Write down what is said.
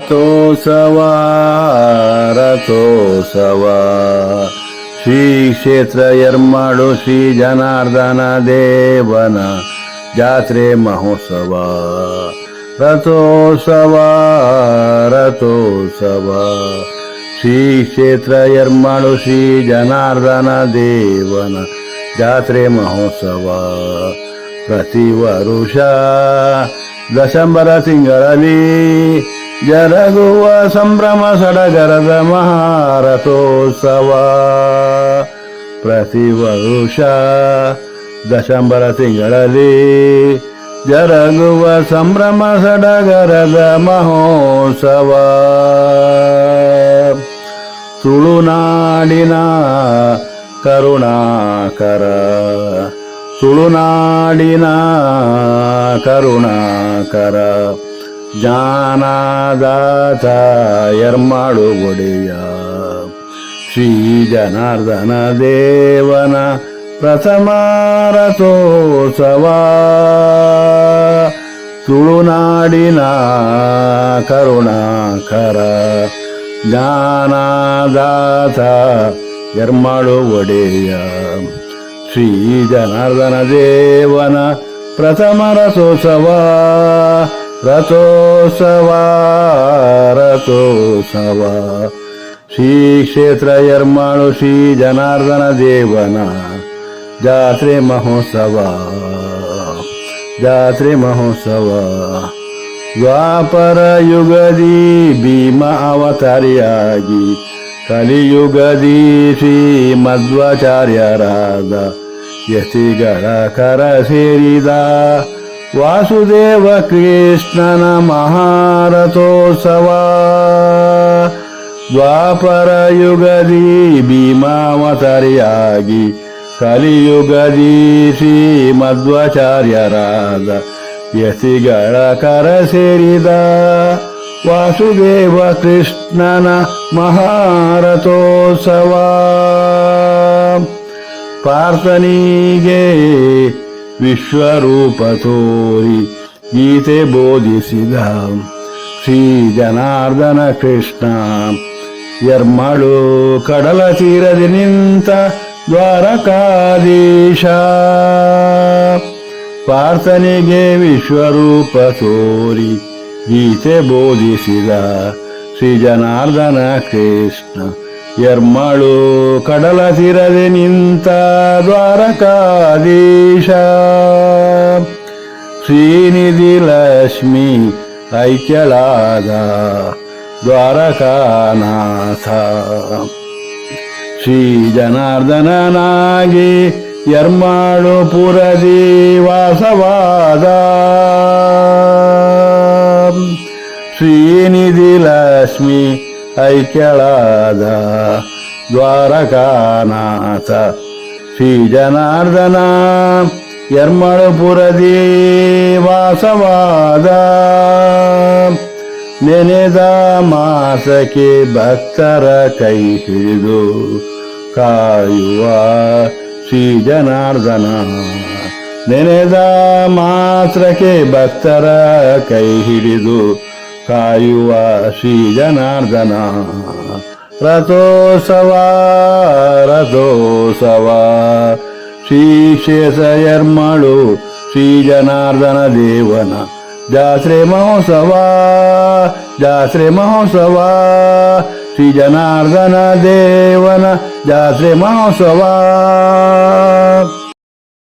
ರಥೋತ್ಸವ ರಥೋತ್ಸವ ಶ್ರೀ ಕ್ಷೇತ್ರ ಎರ್ಮಾಡು ಶ್ರೀ ಜನಾರ್ದನ ದೇವನ ಜಾತ್ರೆ ಮಹೋತ್ಸವ ರಥೋತ್ಸವ ರಥೋತ್ಸವ ಶ್ರೀ ಕ್ಷೇತ್ರ ಎರ್ಮಾಡು ಶ್ರೀ ಜನಾರ್ದನ ದೇವನ ಜಾತ್ರೆ ಮಹೋತ್ಸವ ಪ್ರತಿ ವರುಷ ದಶಂಬರ ತಿಂಗಳಲ್ಲಿ ಜರಗುವ ಸಂಭ್ರಮ ಸಡಗರದ ಮಹಾರಥೋತ್ಸವ. ಪ್ರತಿ ವರುಷ ದಶಂಬರ ತಿಂಗಳಲ್ಲಿ ಜರಗುವ ಸಂಭ್ರಮ ಸಡಗರದ ಮಹೋತ್ಸವ. ತುಳುನಾಡಿನ ಕರುಣಾಕರ ತುಳುನಾಡಿನ ಕರುಣಾಕರ. ಜ್ಞಾನದಾತ ಎರ್ಮಾಡು ಒಡೆಯ ಶ್ರೀ ಜನಾರ್ದನ ದೇವನ ಪ್ರಥಮ ರಥೋತ್ಸವ ತುಳುನಾಡಿನ ಕರುಣಾಕರ ಜ್ಞಾನದಾತ ಎರ್ಮಾಡು ಒಡೆಯ ಶ್ರೀ ಜನಾರ್ದನ ದೇವನ ಪ್ರಥಮ ರಥೋತ್ಸವ ರಥೋತ್ಸವ ರಥೋತ್ಸವ ಶ್ರೀ ಕ್ಷೇತ್ರ ಎರ್ಮಾಳು ಶ್ರೀ ಜನಾರ್ದನ ದೇವನ ಜಾತ್ರೆ ಮಹೋತ್ಸವ ಜಾತ್ರೆ ಮಹೋತ್ಸವ ದ್ವಾಪರ ಯುಗದಿ ಭೀಮ ಅವತಾರಿಯಾಗಿ ಕಲಿಯುಗದಿ ಶ್ರೀ ಮಧ್ವಾಚಾರ್ಯರಾದ ಯತಿಗಳ ಕರ ಸೇರಿದ ವಾಸುದೇವ ಕೃಷ್ಣನ ಮಹಾರಥೋತ್ಸವ. ದ್ವಾಪರ ಯುಗದಿ ಭೀಮಾವತರಿಯಾಗಿ ಕಲಿಯುಗದಿ ಶ್ರೀ ಮಧ್ವಾಚಾರ್ಯರಾದ ಯತಿಗಳ ಕರ ಸೇರಿದ ವಾಸುದೇವ ಕೃಷ್ಣನ ಮಹಾರಥೋತ್ಸವ. ಪಾರ್ಥನಿಗೆ ವಿಶ್ವರೂಪ ತೋರಿ ಗೀತೆ ಬೋಧಿಸಿದ ಶ್ರೀ ಜನಾರ್ದನ ಕೃಷ್ಣ. ಎರ್ಮಳು ಕಡಲ ತೀರದಿ ನಿಂತ ದ್ವಾರಕಾಧೀಶ. ಪಾರ್ಥನಿಗೆ ವಿಶ್ವರೂಪ ತೋರಿ ಗೀತೆ ಬೋಧಿಸಿದ ಶ್ರೀ ಜನಾರ್ದನ ಕೃಷ್ಣ. ಎರ್ಮಳು ಕಡಲ ತೀರದೆ ನಿಂತ ದ್ವಾರಕಾದೀಶ ಶ್ರೀನಿಧಿ ಲಕ್ಷ್ಮಿ ಐಕ್ಯಳಾದ ದ್ವಾರಕಾನಾಥ. ಶ್ರೀ ಜನಾರ್ದನನಾಗಿ ಎರ್ಮಾಳು ಪುರದಿ ವಾಸವಾದ. ಶ್ರೀನಿಧಿ ಲಕ್ಷ್ಮಿ ಐಕ್ಯಳಾದ ದ್ವಾರಕಾನಾಥ ಶ್ರೀ ಜನಾರ್ದನ ಎರ್ಮಳಪುರದಿ ವಾಸವಾದ ನೆನೆದ ಮಾಸಕ್ಕೆ ಭಕ್ತರ ಕೈ ಹಿಡಿದು ಕಾಯುವ ಶ್ರೀ ಜನಾರ್ದನ ನೆನೆದ ಮಾತ್ರಕ್ಕೆ ಭಕ್ತರ ಕೈ ಹಿಡಿದು ಕಾಯುವ ಶ್ರೀ ಜನಾರ್ದನ ರಥೋತ್ಸವ ರಥೋತ್ಸವ ಶ್ರೀ ಶೇಷಯರ್ಮಳು ಶ್ರೀ ಜನಾರ್ದನ ದೇವನ ಜಾತ್ರೆ ಮಹೋತ್ಸವ ಜಾತ್ರೆ ಮಹೋತ್ಸವ ಶ್ರೀ ಜನಾರ್ದನ ದೇವನ ಜಾತ್ರೆ ಮಹೋತ್ಸವ